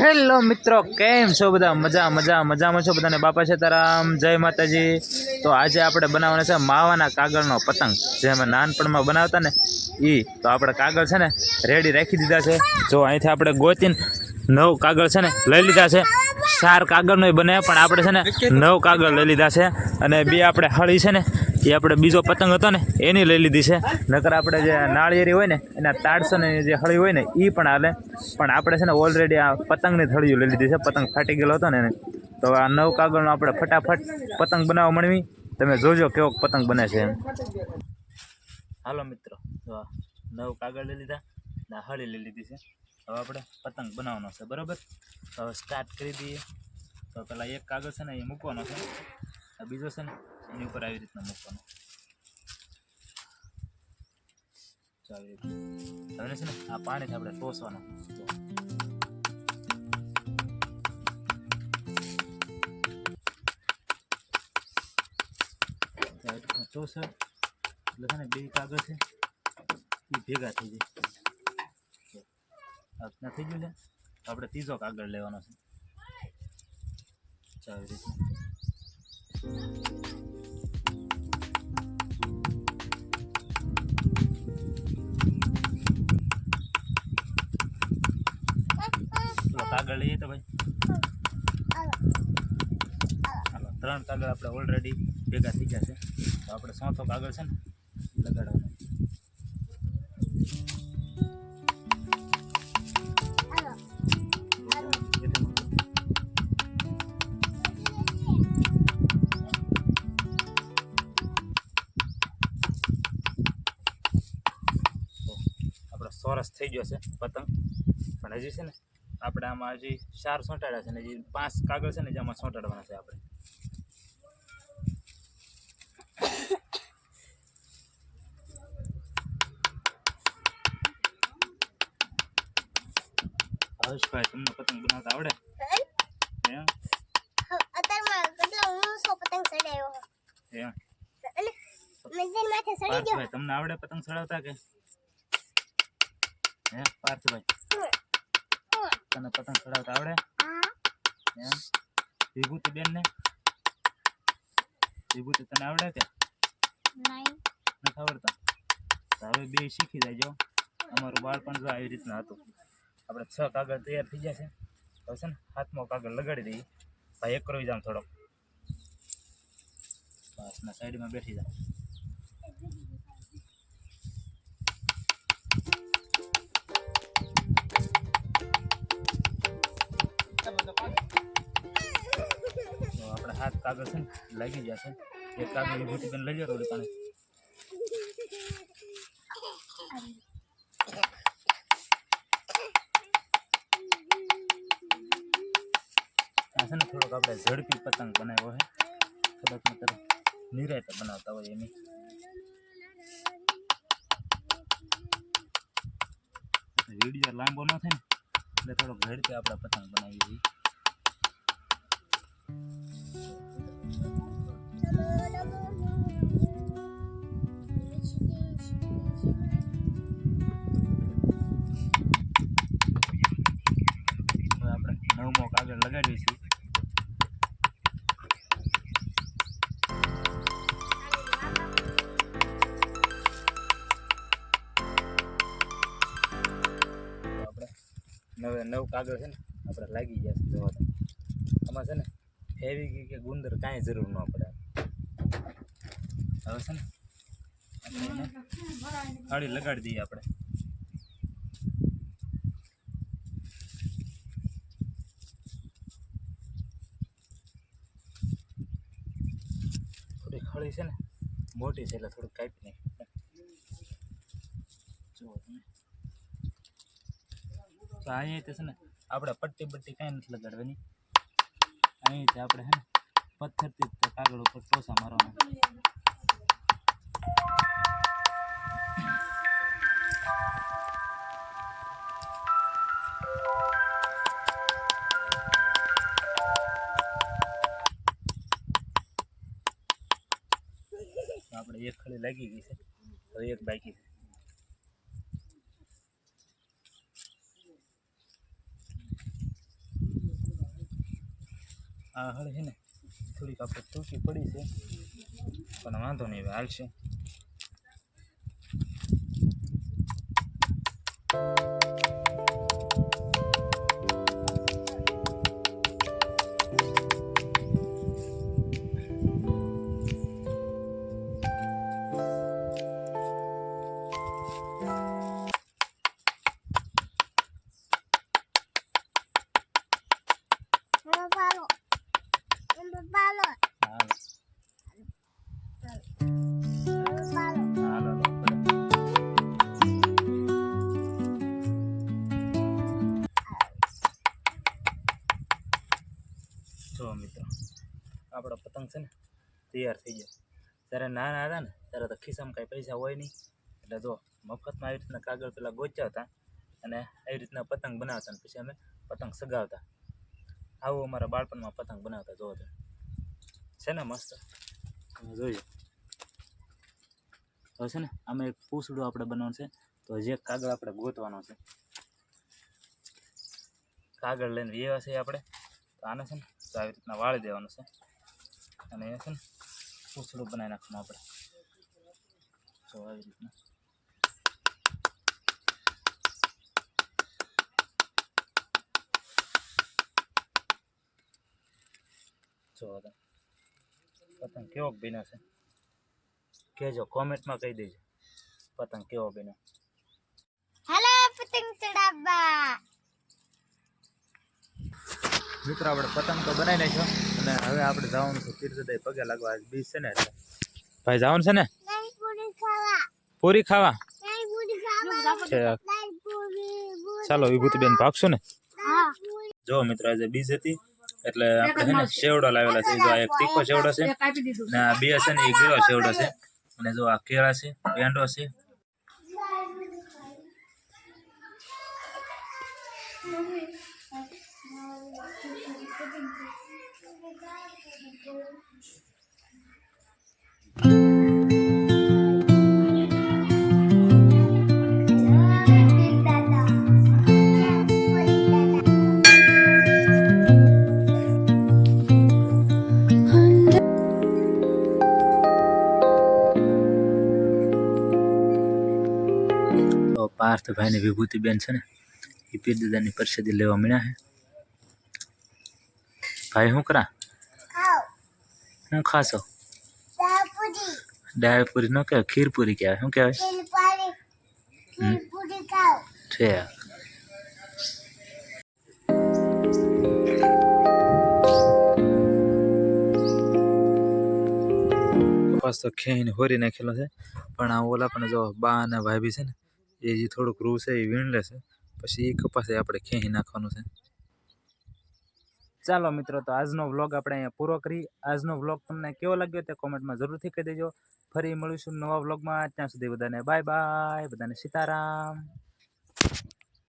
Hello મિત્રો, કેમ છો બધા? મજા મજા, મજામાં છો બધાને? બાપા સીતારામ, જય માતાજી. તો આજે આપણે બનાવવાના છે માવાના કાગળનો પતંગ. જે અમે નાનપણમાં બનાવતા ને એ તો આપણે કાગળ છે ને, રેડી રાખી દીધા છે. જો અહીંથી આપણે ગોતીને નવ કાગળ છે ને, લઈ લીધા છે. ચાર કાગળનો બને, પણ આપણે છે ને, નવ કાગળ લઈ લીધા છે. અને બે આપણે હળી છે ને એ આપણે બીજો પતંગ હતો ને, એની લઈ લીધી છે. નકર આપણે જે નાળિયેરી હોય ને, એના તાડસોની જે હળી હોય ને એ પણ હાલે. પણ આપણે છે ને ઓલરેડી આ પતંગની થળીઓ લઈ લીધી છે. પતંગ ફાટી ગયેલો હતો ને એને. તો આ નવ કાગળનો આપણે ફટાફટ પતંગ બનાવવા મળવી તમે જોજો કેવો પતંગ બને છે એમ. હાલો મિત્રો નવ કાગળ લઈ લીધા ને હળી લઈ લીધી છે. હવે આપણે પતંગ બનાવવાનો છે, બરાબર? હવે સ્ટાર્ટ કરી દઈએ. તો પેલા એક કાગળ છે ને એ મૂકવાનો છે. આ બીજો છે ને, એની ઉપર આવી રીતના મૂકવાનો. આવી રીતે હવે છે ને, આ પાણીથી આપણે ટોસવાનું જો. રીતના ટોસો એટલે ને, બે કાગળ છે એ ભેગા થઈ જાય. થઈ ગયું છે. આપણે ત્રીજો કાગળ લેવાનો છે. આવી રીતના. કાગળ આપણે ઓલરેડી ભેગા થઈ ગયા છે. તો આપણે ચોથો કાગળ છે ને લગાડવાનો. સરસ થઈ ગયો છે પતંગ. પણ હજી છે ને આપણે આમાં હજી ચાર સોંટાડ્યા છે ને હજી પાંચ કાગળ છે ને જે આમાં સોંટાડવાના છે આપણે. હર્ષભાઈ તમને પતંગ બનાવતા આવડે એમ અત્યારમાં કેટલા ઊંચો પતંગ ચડાવ્યો એમ અને મંદિર માથે ચડી ગયો પાર્થભાઈ તમને આવડે પતંગ ચડાવતા કે હે પાર્થભાઈ તને પતંગ ચડાવતા આવડે હા એમ વિભૂતિ બેન ને વિભૂતિ તને આવડે કે નહીં નથી આવડતા તો હવે બે શીખી જાય અમારું બાળપણ જો આવી રીતના હતું આપણે છ કાગળ તૈયાર થઈ ગયા છે હવે છે ને, હાથમાં કાગળ લગાડી દઈએ. ભાઈ, એક કરવી જામ થોડોક. બસ, ના સાઈડમાં બેઠી જા. તો આપણે હાથ કાગળ છે ને, લાગી ગયા છે. એક કાગળ વિભૂતિ બેન લઈ જાઓ થોડી પાણી. છે ને, થોડોક આપણે ઝડપી પતંગ બનાવ્યો છે. કદાચ નતર નિરાયતે બનાવતા હોય એની. વીડિયો લાંબો ન થાય ને, એટલે થોડોક ઝડપી આપણે પતંગ બનાવી દઈએ હવે આપણે નવમો કાગળ લગાડીએ છીએ. નવે નવ કાગળ છે ને આપણે લાગી ગયા છે જોવા આમાં છે ને ફેવી કે ગુંદર કાંઈ જરૂર ન પડે. હવે છે ને થાળી લગાડી દઈએ આપણે. થોડી ખળી છે ને, મોટી છે એટલે થોડુંક કાપી નાખી. જુઓ તમે તો અહીંયા તો છે ને આપણે પટ્ટી બટ્ટી કાંઈ નથી લગાડવાની. અહીંથી આપણે હે ને પથ્થરથી કાગળ ઉપર ટોસા મારવાના. આપણે એક ખડી લાગી ગઈ છે. હવે એક બાકી છે. આ હળ છે ને, થોડીક આપણે તૂટી પડી છે. પણ વાંધો નહીં હાલશે. Thank Mama ભલે. જો મિત્રો, આપણો પતંગ છે ને, તૈયાર થઈ ગયો. જ્યારે નાના હતા ને, ત્યારે તો ખિસ્સામાં કાંઈ પૈસા હોય નહીં. એટલે જો, મફતમાં આવી રીતના કાગળ પેલા ગોચાવતા અને આવી રીતના પતંગ બનાવતા ને, પછી અમે પતંગ સગાવતા. આવું અમારા બાળપણમાં પતંગ બનાવતા, જોવો તમે. છે ને મસ્ત? જોઈએ. તો છે ને આમાં એક પૂસડું આપણે બનાવવાનું છે, તો એક કાગળ આપણે ગોતવાનો છે. કાગળ લઈને વ્યવા છે આપણે, તો આને છે ને તો આવી રીતના વાળી દેવાનું છે. અને એ છે ને પૂસડું બનાવી નાખવાનું આપણે. તો આવી રીતના. જો હવે પતંગ કેવો બીનો છે? કહેજો કોમેન્ટમાં કહી દેજો. પતંગ કેવો બીનો હેલો પતંગ ચડાવવા. મિત્રો આપણે પતંગ તો બનાવી નાખ્યો અને હવે આપણે જવાનું છે તીર્થદય પગે લાગવા. બીજ છે ને એટલે. ભાઈ જવાનું છે ને? પૂરી ખાવા. ચાલો વિભૂતિબેન ભાગશું ને? હા. જો મિત્રો આજે બીજ હતી. એટલે આપણે છે શેવડો લાવેલા છે. જો આ એક તીખો શેવડો છે. ને આ બે છે ને એ ગીળો શેવડો છે. અને જો આ કેળા છે પેંડો છે. તો પાર્થભાઈ ને વિભૂતિબેન છે ને એ પીર દાદાની લેવા મળ્યા છે. ભાઈ શું કરા. શું ખાશો? દાળ પૂરી. દાળ પૂરી ન કહેવાય ખીરપુરી કહેવાય. શું કહેવાય. છે. કપાસ તો ખેઈને હોરી નાખેલો છે. પણ આ ઓલા પણ જો બા અને બી છે ને એ જે થોડુંક રૂ છે એ વીણ લેશે પછી એ કપાસ આપણે ખેઈ નાખવાનું છે. ચાલો મિત્રો, તો આજનો વ્લોગ આપણે અહીંયા પૂરો કરી. આજનો વ્લોગ તમને કેવો લાગ્યો તે કોમેન્ટમાં જરૂરથી કહી દેજો. ફરી મળીશું નવા વ્લોગમાં. ત્યાં સુધી બધાને બાય બાય બધાને સીતારામ.